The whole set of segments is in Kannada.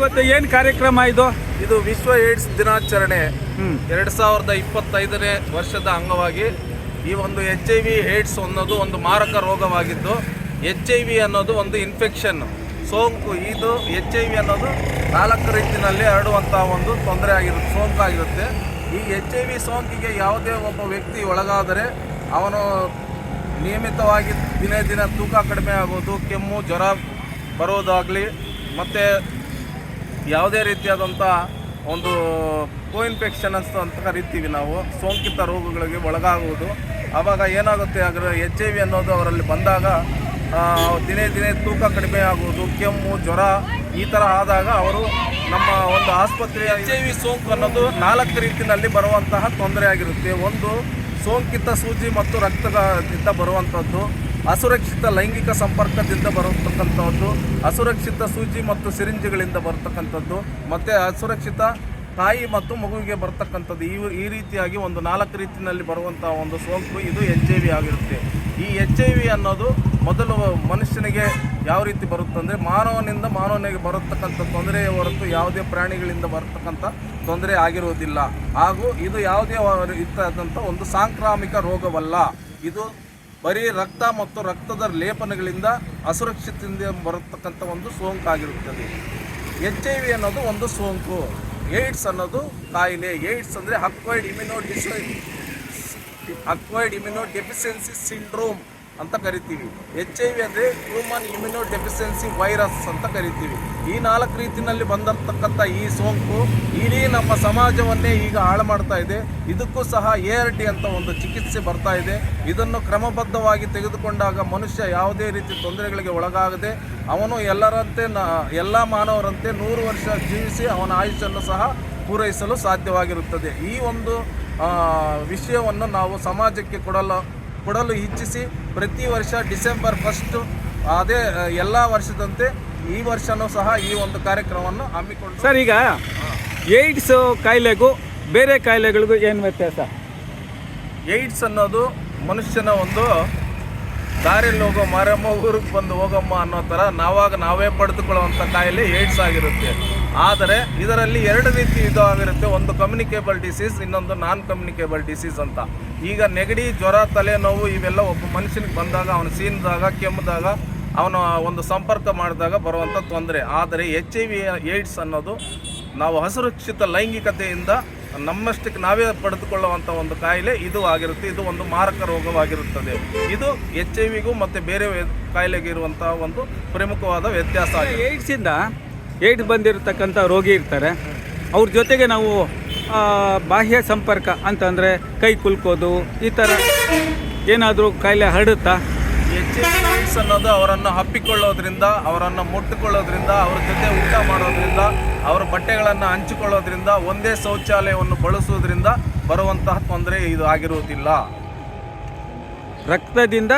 ಇವತ್ತು ಏನು ಕಾರ್ಯಕ್ರಮ ಇದು? ಇದು ವಿಶ್ವ ಏಡ್ಸ್ ದಿನಾಚರಣೆ. ಎರಡ್ ಎರಡು ಸಾವಿರದ ಇಪ್ಪತ್ತೈದನೇ ವರ್ಷದ ಅಂಗವಾಗಿ ಈ ಒಂದು ಎಚ್ ಐ ವಿ ಏಡ್ಸ್ ಅನ್ನೋದು ಒಂದು ಮಾರಕ ರೋಗವಾಗಿದ್ದು ಎಚ್ ಐ ವಿ ಅನ್ನೋದು ಒಂದು ಇನ್ಫೆಕ್ಷನ್ ಸೋಂಕು ಇದು ಎಚ್ ಐ ವಿ ಅನ್ನೋದು ನಾಲ್ಕು ರೀತಿಯಲ್ಲಿ ಹರಡುವಂಥ ಒಂದು ತೊಂದರೆ ಆಗಿರುತ್ತೆ ಸೋಂಕು ಆಗಿರುತ್ತೆ. ಈ ಎಚ್ ಐ ವಿ ಸೋಂಕಿಗೆ ಯಾವುದೇ ಒಬ್ಬ ವ್ಯಕ್ತಿ ಒಳಗಾದರೆ ಅವನು ನಿಯಮಿತವಾಗಿ ದಿನೇ ದಿನ ತೂಕ ಕಡಿಮೆ ಆಗೋದು ಕೆಮ್ಮು ಜ್ವರ ಬರೋದಾಗಲಿ ಮತ್ತು ಯಾವುದೇ ರೀತಿಯಾದಂಥ ಒಂದು ಕೋ ಇನ್ಫೆಕ್ಷನ್ ಅಂತ ಕರಿತೀವಿ ನಾವು. ಸೋಂಕಿತ ರೋಗಗಳಿಗೆ ಒಳಗಾಗುವುದು. ಆವಾಗ ಏನಾಗುತ್ತೆ ಅದರ ಎಚ್ ಐ ವಿ ಅನ್ನೋದು ಅವರಲ್ಲಿ ಬಂದಾಗ ದಿನೇ ದಿನೇ ತೂಕ ಕಡಿಮೆ ಆಗುವುದು ಕೆಮ್ಮು ಜ್ವರ ಈ ಥರ ಆದಾಗ ಅವರು ನಮ್ಮ ಒಂದು ಆಸ್ಪತ್ರೆಯ ಎಚ್ ಐ ವಿ ಸೋಂಕು ಅನ್ನೋದು ನಾಲ್ಕು ರೀತಿಯಲ್ಲಿ ಬರುವಂತಹ ತೊಂದರೆ ಆಗಿರುತ್ತೆ. ಒಂದು ಸೋಂಕಿತ ಸೂಜಿ ಮತ್ತು ರಕ್ತದಿಂದ ಬರುವಂಥದ್ದು. ಅಸುರಕ್ಷಿತ ಲೈಂಗಿಕ ಸಂಪರ್ಕದಿಂದ ಬರತಕ್ಕಂಥದ್ದು, ಅಸುರಕ್ಷಿತ ಸೂಜಿ ಮತ್ತು ಸಿರಿಂಜಿಗಳಿಂದ ಬರತಕ್ಕಂಥದ್ದು, ಮತ್ತು ಅಸುರಕ್ಷಿತ ತಾಯಿ ಮತ್ತು ಮಗುವಿಗೆ ಬರ್ತಕ್ಕಂಥದ್ದು. ಈ ಈ ರೀತಿಯಾಗಿ ಒಂದು ನಾಲ್ಕು ರೀತಿಯಲ್ಲಿ ಬರುವಂಥ ಒಂದು ಸೋಂಕು ಇದು ಎಚ್ ಐ ವಿ ಆಗಿರುತ್ತೆ. ಈ ಎಚ್ ಐ ವಿ ಅನ್ನೋದು ಮೊದಲು ಮನುಷ್ಯನಿಗೆ ಯಾವ ರೀತಿ ಬರುತ್ತಂದರೆ ಮಾನವನಿಂದ ಮಾನವನಿಗೆ ಬರತಕ್ಕಂಥ ತೊಂದರೆಯ ಹೊರತು ಯಾವುದೇ ಪ್ರಾಣಿಗಳಿಂದ ಬರತಕ್ಕಂಥ ತೊಂದರೆ ಆಗಿರುವುದಿಲ್ಲ. ಹಾಗೂ ಇದು ಯಾವುದೇ ಇತ್ತಾದಂಥ ಒಂದು ಸಾಂಕ್ರಾಮಿಕ ರೋಗವಲ್ಲ. ಇದು ಬರೀ ರಕ್ತ ಮತ್ತು ರಕ್ತದ ಲೇಪನಗಳಿಂದ ಅಸುರಕ್ಷಿತದಿಂದ ಬರತಕ್ಕಂಥ ಒಂದು ಸೋಂಕಾಗಿರುತ್ತದೆ. ಎಚ್ ಐ ವಿ ಅನ್ನೋದು ಒಂದು ಸೋಂಕು. ಏಡ್ಸ್ ಅನ್ನೋದು ಕಾಯಿಲೆ. ಏಡ್ಸ್ ಅಂದರೆ acquired immuno dis acquired immuno deficiency syndrome ಅಂತ ಕರಿತೀವಿ. ಎಚ್ ಐ ವಿ ಅಂದರೆ ಹ್ಯೂಮನ್ ಇಮ್ಯುನೋ ಡೆಫಿಷಿಯನ್ಸಿ ವೈರಸ್ ಅಂತ ಕರಿತೀವಿ. ಈ ನಾಲ್ಕು ರೀತಿಯಲ್ಲಿ ಬಂದಿರತಕ್ಕಂಥ ಈ ಸೋಂಕು ಇಡೀ ನಮ್ಮ ಸಮಾಜವನ್ನೇ ಈಗ ಹಾಳು ಮಾಡ್ತಾ ಇದೆ. ಇದಕ್ಕೂ ಸಹ ಎ ಆರ್ ಟಿ ಅಂತ ಒಂದು ಚಿಕಿತ್ಸೆ ಬರ್ತಾ ಇದೆ. ಇದನ್ನು ಕ್ರಮಬದ್ಧವಾಗಿ ತೆಗೆದುಕೊಂಡಾಗ ಮನುಷ್ಯ ಯಾವುದೇ ರೀತಿ ತೊಂದರೆಗಳಿಗೆ ಒಳಗಾಗದೆ ಅವನು ಎಲ್ಲರಂತೆ ನ, ಎಲ್ಲ ಮಾನವರಂತೆ ನೂರು ವರ್ಷ ಜೀವಿಸಿ ಅವನ ಆಯುಷನ್ನು ಸಹ ಪೂರೈಸಲು ಸಾಧ್ಯವಾಗಿರುತ್ತದೆ. ಈ ಒಂದು ವಿಷಯವನ್ನು ನಾವು ಸಮಾಜಕ್ಕೆ ಕೊಡಲು ಕೊಡಲು ಇಚ್ಛಿಸಿ ಪ್ರತಿ ವರ್ಷ ಡಿಸೆಂಬರ್ ಫಸ್ಟು ಅದೇ ಎಲ್ಲ ವರ್ಷದಂತೆ ಈ ವರ್ಷನೂ ಸಹ ಈ ಒಂದು ಕಾರ್ಯಕ್ರಮವನ್ನು ಹಮ್ಮಿಕೊಂಡು ಸರ್ ಈಗ ಏಡ್ಸ್ ಕಾಯಿಲೆಗೂ ಬೇರೆ ಕಾಯಿಲೆಗಳಿಗೂ ಏನು ವ್ಯತ್ಯಾಸ? ಏಡ್ಸ್ ಅನ್ನೋದು ಮನುಷ್ಯನ ಒಂದು ದಾರಿಯಲ್ಲಿ ಹೋಗೋ ಮಾರಮ್ಮ ಊರಿಗೆ ಬಂದು ಹೋಗಮ್ಮ ಅನ್ನೋ ಥರ ನಾವಾಗ ನಾವೇ ಪಡೆದುಕೊಳ್ಳುವಂಥ ಕಾಯಿಲೆ ಏಡ್ಸ್ ಆಗಿರುತ್ತೆ. ಆದರೆ ಇದರಲ್ಲಿ ಎರಡು ರೀತಿ ಇದು ಆಗಿರುತ್ತೆ ಒಂದು ಕಮ್ಯುನಿಕೇಬಲ್ ಡಿಸೀಸ್ ಇನ್ನೊಂದು ನಾನ್ ಕಮ್ಯುನಿಕೇಬಲ್ ಡಿಸೀಸ್ ಅಂತ. ಈಗ ನೆಗಡಿ, ಜ್ವರ, ತಲೆನೋವು ಇವೆಲ್ಲ ಒಬ್ಬ ಮನುಷ್ಯನಿಗೆ ಬಂದಾಗ, ಅವನು ಸೀನಿದಾಗ, ಕೆಮ್ಮಿದಾಗ, ಅವನ ಒಂದು ಸಂಪರ್ಕ ಮಾಡಿದಾಗ ಬರುವಂಥ ತೊಂದರೆ. ಆದರೆ ಎಚ್ ಐ ವಿ ಏಡ್ಸ್ ಅನ್ನೋದು ನಾವು ಅಸುರಕ್ಷಿತ ಲೈಂಗಿಕತೆಯಿಂದ ನಮ್ಮಷ್ಟಕ್ಕೆ ನಾವೇ ಪಡೆದುಕೊಳ್ಳುವಂಥ ಒಂದು ಕಾಯಿಲೆ ಇದು ಆಗಿರುತ್ತೆ. ಇದು ಒಂದು ಮಾರಕ ರೋಗವಾಗಿರುತ್ತದೆ. ಇದು ಎಚ್ ಐ ವಿಗೂ ಮತ್ತು ಬೇರೆ ಕಾಯಿಲೆಗೆ ಇರುವಂಥ ಒಂದು ಪ್ರಮುಖವಾದ ವ್ಯತ್ಯಾಸ ಏಡ್ಸಿಂದ ಏಡ್ಸ್ ಬಂದಿರತಕ್ಕಂಥ ರೋಗಿ ಇರ್ತಾರೆ. ಅವ್ರ ಜೊತೆಗೆ ನಾವು ಬಾಹ್ಯ ಸಂಪರ್ಕ ಅಂತಂದರೆ ಕೈ ಕುಲ್ಕೋದು, ಈ ಥರ ಏನಾದರೂ ಕಾಯಿಲೆ ಹರಡುತ್ತಾ? ಐ ಅನ್ನೋದು ಅವರನ್ನು ಹಪ್ಪಿಕೊಳ್ಳೋದ್ರಿಂದ ಅವರನ್ನು ಮುಟ್ಟುಕೊಳ್ಳೋದ್ರಿಂದ, ಅವ್ರ ಜೊತೆ ಊಟ ಮಾಡೋದ್ರಿಂದ, ಅವರ ಬಟ್ಟೆಗಳನ್ನು ಹಂಚಿಕೊಳ್ಳೋದ್ರಿಂದ, ಒಂದೇ ಶೌಚಾಲಯವನ್ನು ಬಳಸೋದ್ರಿಂದ ಬರುವಂತಹ ತೊಂದರೆ ಇದು ಆಗಿರುವುದಿಲ್ಲ ರಕ್ತದಿಂದ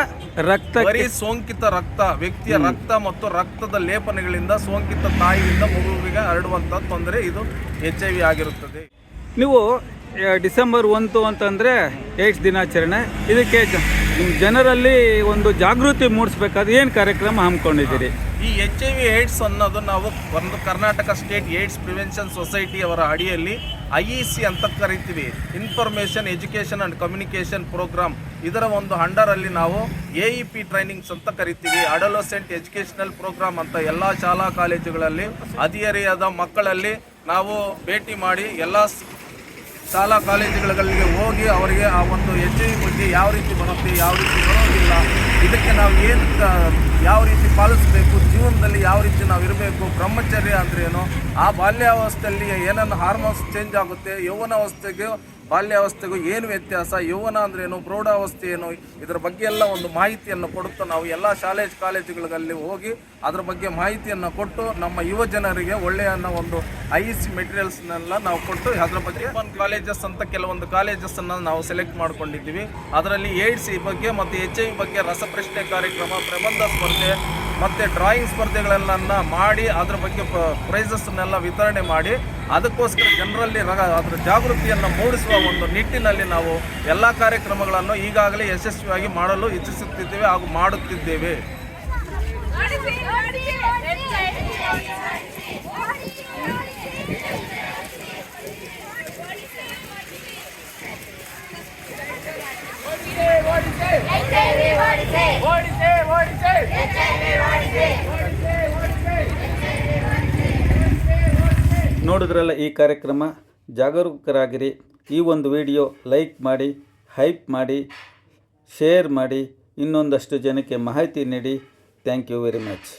ರಕ್ತ ಬರೀ ಸೋಂಕಿತ ರಕ್ತ ವ್ಯಕ್ತಿಯ ರಕ್ತ ಮತ್ತು ರಕ್ತದ ಲೇಪನಗಳಿಂದ ಸೋಂಕಿತ ತಾಯಿಯಿಂದ ಮಗುವಿಗೆ ಹರಡುವಂತ ತೊಂದರೆ ಇದು ಎಚ್ ಐ ವಿ ಆಗಿರುತ್ತದೆ. ನೀವು ಡಿಸೆಂಬರ್ ಒಂದು ಅಂತಂದರೆ ಏಡ್ಸ್ ದಿನಾಚರಣೆ. ಇದಕ್ಕೆ ಜನರಲ್ಲಿ ಒಂದು ಜಾಗೃತಿ ಮೂಡಿಸ್ಬೇಕಾದ ಏನು ಕಾರ್ಯಕ್ರಮ ಹಮ್ಮಿಕೊಂಡಿದ್ದೀರಿ? ಈ ಎಚ್ ಐ ವಿ ಏಡ್ಸ್ ಅನ್ನೋದು ನಾವು ಒಂದು Karnataka state AIDS prevention society ಅವರ ಅಡಿಯಲ್ಲಿ ಐ ಇ ಸಿ ಅಂತ ಕರಿತೀವಿ. Information education and communication programme ಇದರ ಒಂದು ಅಂಡರಲ್ಲಿ ನಾವು ಎ ಇ ಪಿ ಟ್ರೈನಿಂಗ್ಸ್ ಅಂತ ಕರಿತೀವಿ. ಅಡಲೋಸೆಂಟ್ ಎಜುಕೇಷನಲ್ ಪ್ರೋಗ್ರಾಮ್ ಅಂತ ಎಲ್ಲ ಶಾಲಾ ಕಾಲೇಜುಗಳಲ್ಲಿ ಹದಿಹರೆಯದ ಮಕ್ಕಳಲ್ಲಿ ನಾವು ಭೇಟಿ ಮಾಡಿ ಎಲ್ಲ ಶಾಲಾ ಕಾಲೇಜುಗಳಿಗೆ ಹೋಗಿ ಅವರಿಗೆ ಆ ಒಂದು ಐ ಬಗ್ಗೆ ಯಾವ ರೀತಿ ಬರುತ್ತೆ, ಯಾವ ರೀತಿ ಬರೋದಿಲ್ಲ ಇದಕ್ಕೆ ನಾವು ಏನು ಯಾವ ರೀತಿ ಪಾಲಿಸಬೇಕು, ಜೀವನದಲ್ಲಿ ಯಾವ ರೀತಿ ನಾವು ಇರಬೇಕು, ಬ್ರಹ್ಮಚರ್ಯ ಅಂದ್ರೇನು ಆ ಬಾಲ್ಯಾವಸ್ಥೆಯಲ್ಲಿ ಏನನ್ನು ಹಾರ್ಮೋನ್ಸ್ ಚೇಂಜ್ ಆಗುತ್ತೆ, ಯೌವನಾವಸ್ಥೆಗೆ ಬಾಲ್ಯಾವಸ್ಥೆಗೂ ಏನು ವ್ಯತ್ಯಾಸ, ಯೌವನ ಅಂದ್ರೇನು ಪ್ರೌಢಾವಸ್ಥೆ ಏನು, ಇದರ ಬಗ್ಗೆ ಎಲ್ಲ ಒಂದು ಮಾಹಿತಿಯನ್ನು ಕೊಡುತ್ತಾ ನಾವು ಎಲ್ಲ ಶಾಲೆ, ಕಾಲೇಜುಗಳಲ್ಲಿ ಹೋಗಿ ಅದರ ಬಗ್ಗೆ ಮಾಹಿತಿಯನ್ನು ಕೊಟ್ಟು ನಮ್ಮ ಯುವ ಜನರಿಗೆ ಒಳ್ಳೆಯ ಒಂದು ಐ ಸಿ ಮೆಟೀರಿಯಲ್ಸ್ನೆಲ್ಲ ನಾವು ಕೊಟ್ಟು ಅದರ ಬಗ್ಗೆ ಕಾಲೇಜಸ್ ಅಂತ ಕೆಲವೊಂದು ಕಾಲೇಜಸ್ ಅನ್ನ ನಾವು ಸೆಲೆಕ್ಟ್ ಮಾಡ್ಕೊಂಡಿದ್ದೀವಿ. ಅದರಲ್ಲಿ ಏಡ್ಸ್ ಬಗ್ಗೆ ಮತ್ತು ಎಚ್ ಬಗ್ಗೆ ರಸಪ್ರಶ್ನೆ ಕಾರ್ಯಕ್ರಮ, ಪ್ರಬಂಧ ಸ್ಪರ್ಧೆ ಮತ್ತು ಡ್ರಾಯಿಂಗ್ ಸ್ಪರ್ಧೆಗಳೆಲ್ಲ ಮಾಡಿ ಅದ್ರ ಬಗ್ಗೆ ಪ್ರೈಸಸ್ನೆಲ್ಲ ವಿತರಣೆ ಮಾಡಿ ಅದಕ್ಕೋಸ್ಕರ ಜನರಲ್ಲಿ ಅದರ ಜಾಗೃತಿಯನ್ನು ಮೂಡಿಸುವ ಒಂದು ನಿಟ್ಟಿನಲ್ಲಿ ನಾವು ಎಲ್ಲ ಕಾರ್ಯಕ್ರಮಗಳನ್ನು ಈಗಾಗಲೇ ಯಶಸ್ವಿಯಾಗಿ ಮಾಡಲು ಇಚ್ಛಿಸುತ್ತಿದ್ದೇವೆ ಹಾಗೂ ಮಾಡುತ್ತಿದ್ದೇವೆ ಓಡಿಸೇ ಓಡಿಸೇ ಓಡಿಸೇ ಓಡಿಸೇ ನೋಡಿದ್ರಲ್ಲ ಈ ಕಾರ್ಯಕ್ರಮ? ಜಾಗರೂಕರಾಗಿರಿ. ಈ ಒಂದು ವಿಡಿಯೋ ಲೈಕ್ ಮಾಡಿ, ಹೈಪ್ ಮಾಡಿ, ಶೇರ್ ಮಾಡಿ ಇನ್ನೊಂದಷ್ಟು ಜನಕ್ಕೆ ಮಾಹಿತಿ ನೀಡಿ. Thank you very much.